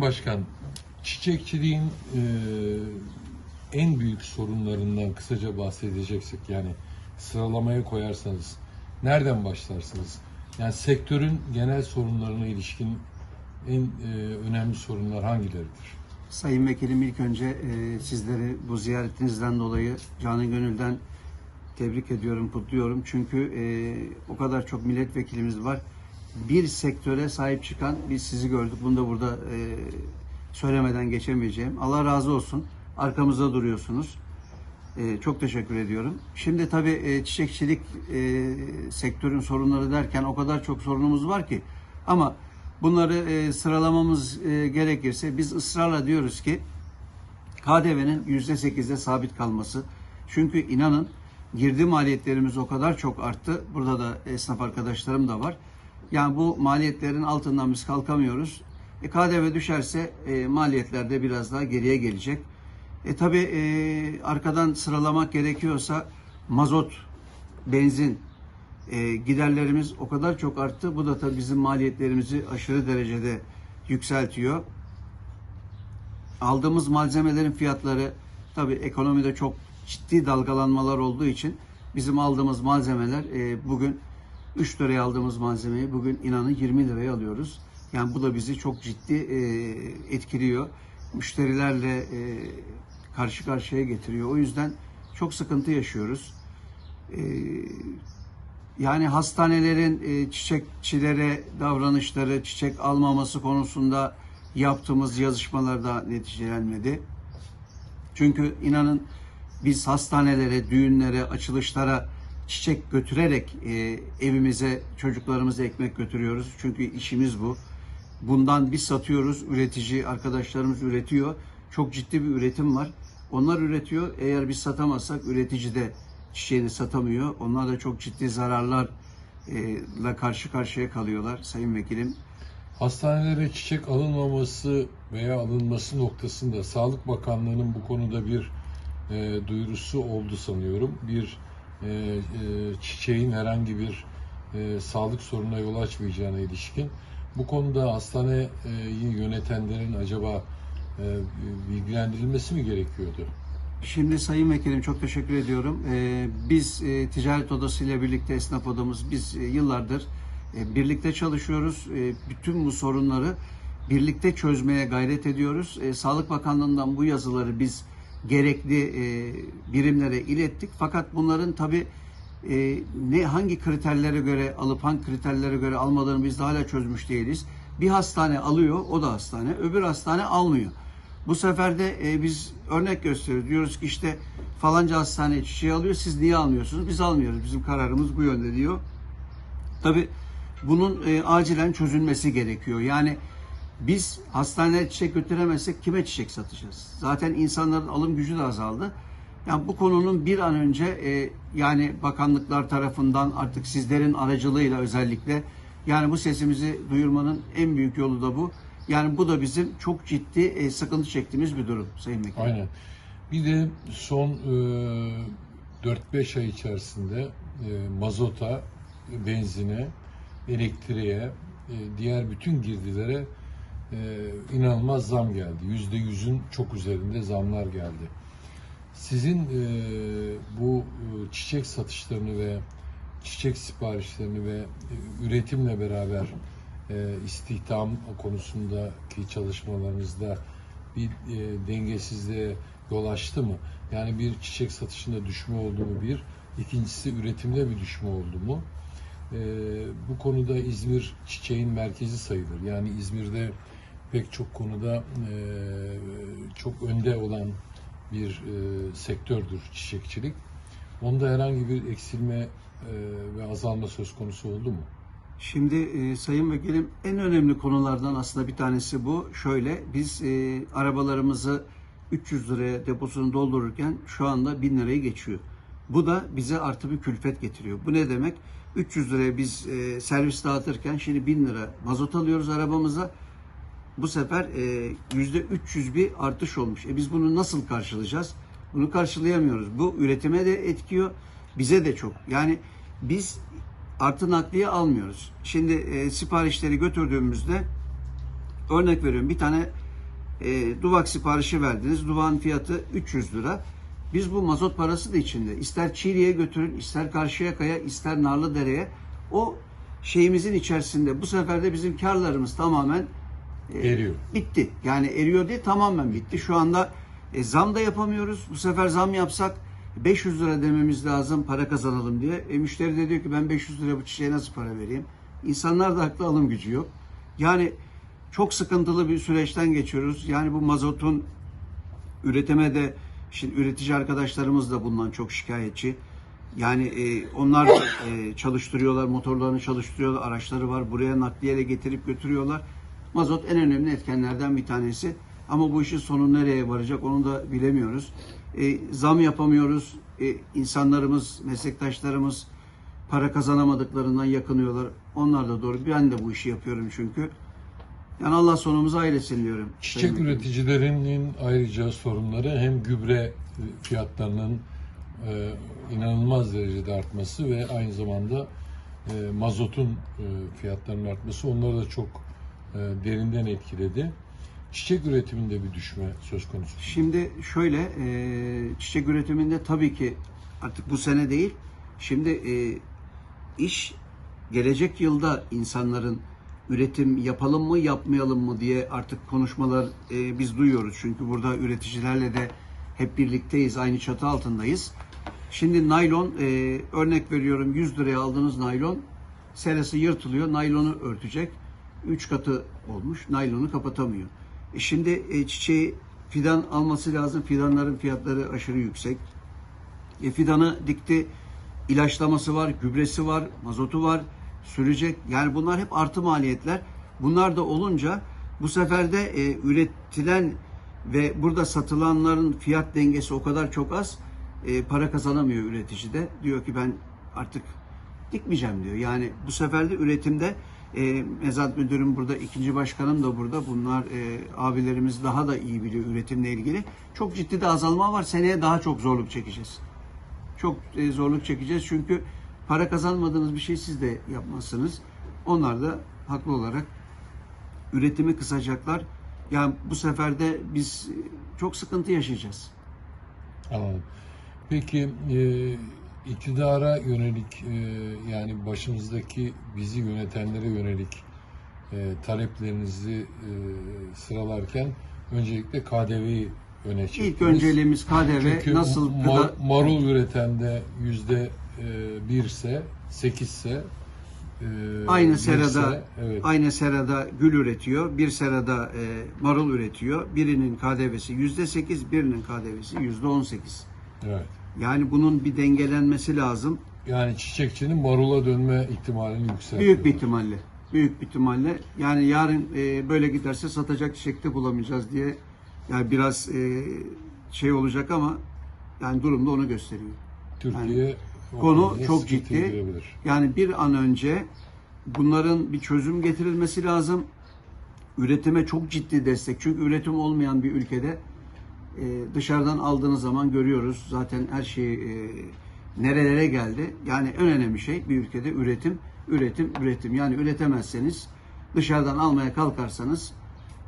Başkan, çiçekçiliğin e, en büyük sorunlarından kısaca bahsedeceksek yani sıralamaya koyarsanız nereden başlarsınız? Yani sektörün genel sorunlarına ilişkin en e, önemli sorunlar hangileridir? Sayın Vekilim ilk önce e, sizleri bu ziyaretinizden dolayı canı gönülden tebrik ediyorum, kutluyorum. Çünkü e, o kadar çok milletvekilimiz var. Bir sektöre sahip çıkan biz sizi gördük. Bunu da burada e, söylemeden geçemeyeceğim. Allah razı olsun. Arkamızda duruyorsunuz. E, çok teşekkür ediyorum. Şimdi tabii e, çiçekçilik e, sektörün sorunları derken o kadar çok sorunumuz var ki ama bunları e, sıralamamız e, gerekirse biz ısrarla diyoruz ki KDV'nin %8'de sabit kalması. Çünkü inanın girdi maliyetlerimiz o kadar çok arttı. Burada da esnaf arkadaşlarım da var. Yani bu maliyetlerin altından biz kalkamıyoruz. E, KDV düşerse e, maliyetler de biraz daha geriye gelecek. E tabi e, arkadan sıralamak gerekiyorsa mazot, benzin, e, giderlerimiz o kadar çok arttı. Bu da tabii bizim maliyetlerimizi aşırı derecede yükseltiyor. Aldığımız malzemelerin fiyatları tabii ekonomide çok ciddi dalgalanmalar olduğu için bizim aldığımız malzemeler e, bugün 3 liraya aldığımız malzemeyi bugün inanın 20 liraya alıyoruz. Yani bu da bizi çok ciddi e, etkiliyor. Müşterilerle e, karşı karşıya getiriyor. O yüzden çok sıkıntı yaşıyoruz. E, yani hastanelerin e, çiçekçilere davranışları, çiçek almaması konusunda yaptığımız yazışmalarda neticelenmedi. Çünkü inanın biz hastanelere, düğünlere, açılışlara çiçek götürerek e, evimize çocuklarımıza ekmek götürüyoruz. Çünkü işimiz bu. Bundan biz satıyoruz, üretici arkadaşlarımız üretiyor. Çok ciddi bir üretim var. Onlar üretiyor. Eğer biz satamazsak üretici de çiçeğini satamıyor. Onlar da çok ciddi zararlarla karşı karşıya kalıyorlar Sayın Vekilim. Hastanelere çiçek alınmaması veya alınması noktasında Sağlık Bakanlığı'nın bu konuda bir e, duyurusu oldu sanıyorum. Bir e, e, çiçeğin herhangi bir e, sağlık sorununa yol açmayacağına ilişkin. Bu konuda hastaneyi yönetenlerin acaba e, bilgilendirilmesi mi gerekiyordu? Şimdi Sayın Vekilim çok teşekkür ediyorum. Ee, biz e, ticaret odası ile birlikte esnaf odamız biz e, yıllardır e, birlikte çalışıyoruz. E, bütün bu sorunları birlikte çözmeye gayret ediyoruz. E, Sağlık Bakanlığı'ndan bu yazıları biz gerekli e, birimlere ilettik. Fakat bunların tabi e, ne hangi kriterlere göre alıp hangi kriterlere göre almadığını biz de hala çözmüş değiliz. Bir hastane alıyor, o da hastane. Öbür hastane almıyor. Bu sefer de e, biz örnek gösteriyoruz. Diyoruz ki işte falanca hastane çiçeği alıyor, siz niye almıyorsunuz? Biz almıyoruz. Bizim kararımız bu yönde diyor. Tabi bunun e, acilen çözülmesi gerekiyor. Yani biz hastaneye çiçek götüremezsek kime çiçek satacağız? Zaten insanların alım gücü de azaldı. Yani bu konunun bir an önce e, yani bakanlıklar tarafından artık sizlerin aracılığıyla özellikle yani bu sesimizi duyurmanın en büyük yolu da bu. Yani bu da bizim çok ciddi e, sıkıntı çektiğimiz bir durum Sayın Vekilim. Aynen. Bir de son e, 4-5 ay içerisinde e, mazota, benzine, elektriğe, e, diğer bütün girdilere e, inanılmaz zam geldi. Yüzde yüzün çok üzerinde zamlar geldi. Sizin e, bu e, çiçek satışlarını ve çiçek siparişlerini ve e, üretimle beraber istihdam konusundaki çalışmalarınızda bir dengesizliğe yol açtı mı? Yani bir çiçek satışında düşme oldu mu bir, ikincisi üretimde bir düşme oldu mu? E, bu konuda İzmir çiçeğin merkezi sayılır. Yani İzmir'de pek çok konuda e, çok önde olan bir e, sektördür çiçekçilik. Onda herhangi bir eksilme e, ve azalma söz konusu oldu mu? Şimdi e, Sayın Vekilim en önemli konulardan aslında bir tanesi bu. Şöyle biz e, arabalarımızı 300 liraya deposunu doldururken şu anda 1000 lirayı geçiyor. Bu da bize artı bir külfet getiriyor. Bu ne demek? 300 liraya biz e, servis dağıtırken şimdi 1000 lira mazot alıyoruz arabamıza. Bu sefer e, yüzde 300 bir artış olmuş. E biz bunu nasıl karşılayacağız? Bunu karşılayamıyoruz. Bu üretime de etkiyor, bize de çok. Yani biz artı nakliye almıyoruz. Şimdi e, siparişleri götürdüğümüzde örnek veriyorum bir tane E, duvak siparişi verdiniz. Duvağın fiyatı 300 lira. Biz bu mazot parası da içinde. İster Çiğli'ye götürün, ister Karşıyaka'ya, ister Narlıdere'ye. O şeyimizin içerisinde. Bu sefer de bizim karlarımız tamamen Eriyor. bitti. Yani eriyor değil tamamen bitti. Şu anda e, zam da yapamıyoruz. Bu sefer zam yapsak 500 lira dememiz lazım para kazanalım diye. E, müşteri de diyor ki ben 500 lira bu çiçeğe nasıl para vereyim? İnsanlar da haklı alım gücü yok. Yani çok sıkıntılı bir süreçten geçiyoruz. Yani bu mazotun üretime de şimdi üretici arkadaşlarımız da bundan çok şikayetçi. Yani e, onlar da e, çalıştırıyorlar, motorlarını çalıştırıyorlar, araçları var. Buraya nakliyeyle getirip götürüyorlar. Mazot en önemli etkenlerden bir tanesi. Ama bu işin sonu nereye varacak onu da bilemiyoruz. E, zam yapamıyoruz. E, insanlarımız, meslektaşlarımız para kazanamadıklarından yakınıyorlar. Onlar da doğru. Ben de bu işi yapıyorum çünkü. Yani Allah sonumuzu hayretsin diyorum. Çiçek Sayın üreticilerinin ayrıca sorunları hem gübre fiyatlarının e, inanılmaz derecede artması ve aynı zamanda e, mazotun e, fiyatlarının artması onları da çok derinden etkiledi. Çiçek üretiminde bir düşme söz konusu. Şimdi şöyle e, çiçek üretiminde tabii ki artık bu sene değil. Şimdi e, iş gelecek yılda insanların üretim yapalım mı yapmayalım mı diye artık konuşmalar e, biz duyuyoruz. Çünkü burada üreticilerle de hep birlikteyiz, aynı çatı altındayız. Şimdi naylon e, örnek veriyorum 100 liraya aldığınız naylon serası yırtılıyor, naylonu örtecek. 3 katı olmuş, naylonu kapatamıyor. E şimdi e, çiçeği fidan alması lazım. Fidanların fiyatları aşırı yüksek. E, fidanı dikti, ilaçlaması var, gübresi var, mazotu var, sürecek. Yani bunlar hep artı maliyetler. Bunlar da olunca bu sefer de e, üretilen ve burada satılanların fiyat dengesi o kadar çok az e, para kazanamıyor üretici de. Diyor ki ben artık dikmeyeceğim diyor. Yani bu sefer de üretimde e, mezat müdürüm burada, ikinci başkanım da burada. Bunlar e, abilerimiz daha da iyi biliyor üretimle ilgili. Çok ciddi de azalma var. Seneye daha çok zorluk çekeceğiz. Çok e, zorluk çekeceğiz çünkü para kazanmadığınız bir şey siz de yapmazsınız. Onlar da haklı olarak üretimi kısacaklar. Yani bu sefer de biz e, çok sıkıntı yaşayacağız. Anladım. Peki e, iktidara yönelik e, yani başımızdaki bizi yönetenlere yönelik e, taleplerinizi e, sıralarken öncelikle KDV'yi öne çektiniz. İlk önceliğimiz KDV Çünkü nasıl ma- gıda... marul üretende yüzde e, birse, sekizse e, Aynı birse, serada evet, aynı serada gül üretiyor, bir serada e, marul üretiyor. Birinin KDV'si yüzde sekiz, birinin KDV'si yüzde on sekiz. evet. Yani bunun bir dengelenmesi lazım. Yani çiçekçinin marula dönme ihtimalini yükseltiyor. Büyük bir ihtimalle. Büyük bir ihtimalle. Yani yarın e, böyle giderse satacak çiçek de bulamayacağız diye yani biraz e, şey olacak ama yani durum da onu gösteriyor. Türkiye o Konu çok ciddi. Yani bir an önce bunların bir çözüm getirilmesi lazım. Üretime çok ciddi destek. Çünkü üretim olmayan bir ülkede e, dışarıdan aldığınız zaman görüyoruz zaten her şey e, nerelere geldi. Yani en önemli şey bir ülkede üretim, üretim, üretim. Yani üretemezseniz dışarıdan almaya kalkarsanız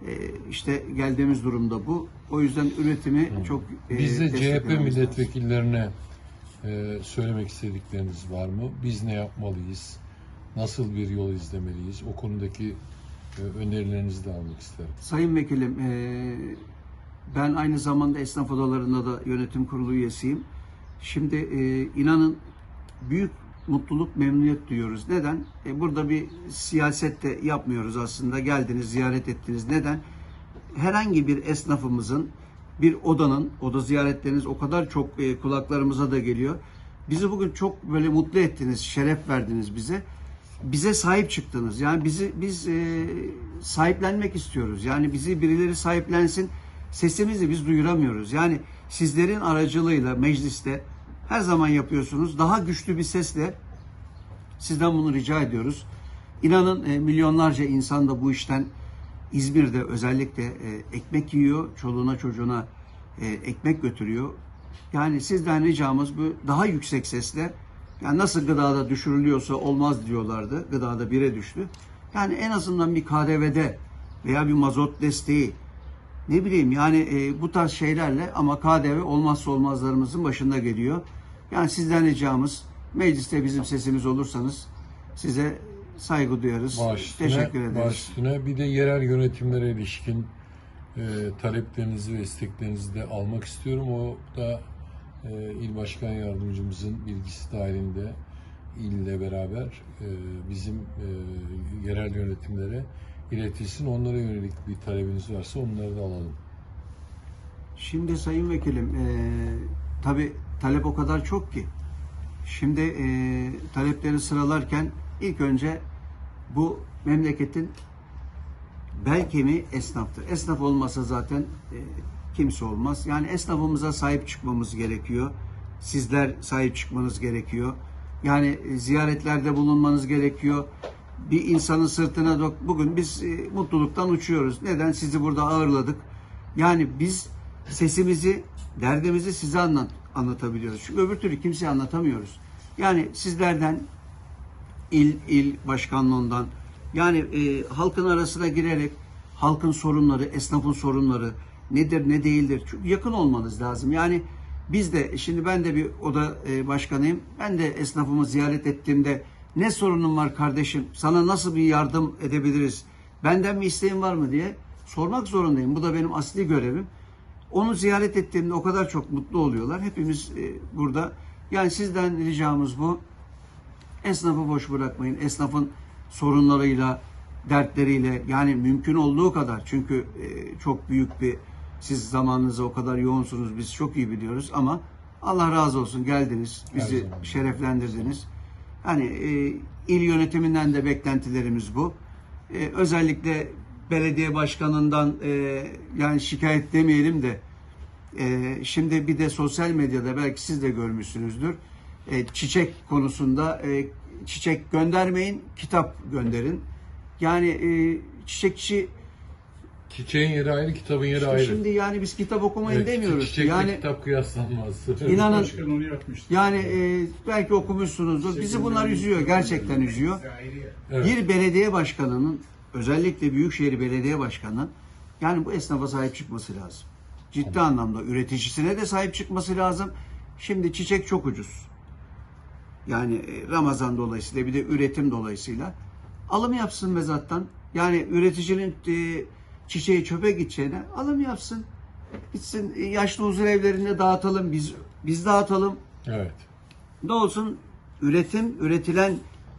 e, işte geldiğimiz durumda bu. O yüzden üretimi çok e, Biz de CHP milletvekillerine e, söylemek istedikleriniz var mı? Biz ne yapmalıyız? Nasıl bir yol izlemeliyiz? O konudaki e, önerilerinizi de almak isterim. Sayın Vekilim, eee, ben aynı zamanda esnaf odalarında da yönetim kurulu üyesiyim. Şimdi eee, inanın büyük mutluluk, memnuniyet duyuyoruz. Neden? E, burada bir siyaset de yapmıyoruz aslında. Geldiniz, ziyaret ettiniz. Neden? Herhangi bir esnafımızın, bir odanın, oda ziyaretleriniz o kadar çok e, kulaklarımıza da geliyor. Bizi bugün çok böyle mutlu ettiniz, şeref verdiniz bize bize sahip çıktınız. Yani bizi biz e, sahiplenmek istiyoruz. Yani bizi birileri sahiplensin. Sesimizi biz duyuramıyoruz. Yani sizlerin aracılığıyla mecliste her zaman yapıyorsunuz. Daha güçlü bir sesle sizden bunu rica ediyoruz. İnanın e, milyonlarca insan da bu işten İzmir'de özellikle e, ekmek yiyor, çoluğuna çocuğuna e, ekmek götürüyor. Yani sizden ricamız bu daha yüksek sesle yani nasıl gıdada düşürülüyorsa olmaz diyorlardı. Gıdada bire düştü. Yani en azından bir KDV'de veya bir mazot desteği ne bileyim yani e, bu tarz şeylerle ama KDV olmazsa olmazlarımızın başında geliyor. Yani sizden ricamız mecliste bizim sesimiz olursanız size saygı duyarız. Baş üstüne, Teşekkür ederiz. baş üstüne bir de yerel yönetimlere ilişkin e, taleplerinizi ve isteklerinizi de almak istiyorum. O da e, il başkan yardımcımızın bilgisi dahilinde ille beraber e, bizim e, yerel yönetimlere iletilsin. Onlara yönelik bir talebiniz varsa onları da alalım. Şimdi Sayın Vekilim, e, tabi talep o kadar çok ki. Şimdi e, talepleri sıralarken ilk önce bu memleketin bel kemiği esnaftır. Esnaf olmasa zaten e, kimse olmaz. Yani esnafımıza sahip çıkmamız gerekiyor. Sizler sahip çıkmanız gerekiyor. Yani ziyaretlerde bulunmanız gerekiyor. Bir insanın sırtına dok. Bugün biz e, mutluluktan uçuyoruz. Neden? Sizi burada ağırladık. Yani biz sesimizi, derdimizi size anlat, anlatabiliyoruz. Çünkü öbür türlü kimseye anlatamıyoruz. Yani sizlerden il il başkanlığından yani e, halkın arasına girerek halkın sorunları, esnafın sorunları nedir ne değildir. Çünkü yakın olmanız lazım. Yani biz de şimdi ben de bir oda e, başkanıyım. Ben de esnafımı ziyaret ettiğimde ne sorunun var kardeşim? Sana nasıl bir yardım edebiliriz? Benden bir isteğin var mı diye sormak zorundayım. Bu da benim asli görevim. Onu ziyaret ettiğimde o kadar çok mutlu oluyorlar. Hepimiz e, burada. Yani sizden ricamız bu. Esnafı boş bırakmayın. Esnafın sorunlarıyla, dertleriyle yani mümkün olduğu kadar çünkü e, çok büyük bir siz zamanınızı o kadar yoğunsunuz biz çok iyi biliyoruz ama Allah razı olsun geldiniz, bizi şereflendirdiniz. Hani e, il yönetiminden de beklentilerimiz bu. E, özellikle belediye başkanından e, yani şikayet demeyelim de e, şimdi bir de sosyal medyada belki siz de görmüşsünüzdür. E, çiçek konusunda e, çiçek göndermeyin, kitap gönderin. Yani e, çiçekçi Çiçeğin yeri ayrı, kitabın yeri işte ayrı. şimdi yani biz kitap okumayın Evet, demiyoruz. Çiçekle Yani kitap kıyaslanmaz. İnanın Başkan onu yapmıştı. yani e, belki okumuşsunuzdur. Bizi bunlar üzüyor, gerçekten üzüyor. Evet. Bir belediye başkanının özellikle Büyükşehir Belediye Başkanı'nın yani bu esnafa sahip çıkması lazım. Ciddi anlamda üreticisine de sahip çıkması lazım. Şimdi çiçek çok ucuz. Yani e, Ramazan dolayısıyla bir de üretim dolayısıyla alım yapsın mezattan. Yani üreticinin e, çiçeği çöpe gideceğine alım yapsın. Gitsin e, yaşlı huzur evlerinde dağıtalım biz biz dağıtalım. Evet. Ne olsun üretim üretilen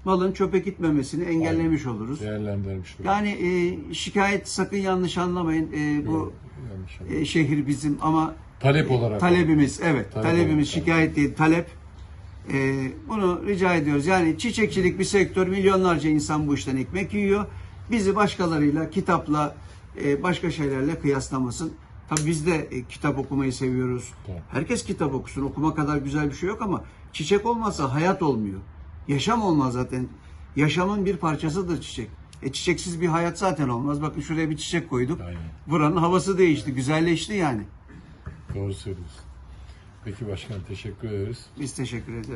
malın çöpe gitmemesini engellemiş oluruz. Değerlendirmiş. Yani e, şikayet sakın yanlış anlamayın. E, bu Yanlış e, şehir bizim ama Talep olarak. talebimiz evet Talep talebimiz olarak. şikayet değil talep. E, bunu rica ediyoruz. Yani çiçekçilik bir sektör milyonlarca insan bu işten ekmek yiyor. Bizi başkalarıyla kitapla başka şeylerle kıyaslamasın. Tabii biz de e, kitap okumayı seviyoruz. Herkes kitap okusun. Okuma kadar güzel bir şey yok ama çiçek olmazsa hayat olmuyor. Yaşam olmaz zaten. Yaşamın bir parçasıdır çiçek. E çiçeksiz bir hayat zaten olmaz. Bakın şuraya bir çiçek koyduk. Aynen. Buranın havası değişti, güzelleşti yani. Doğru söylüyorsun. Peki başkan teşekkür ederiz. Biz teşekkür ederiz.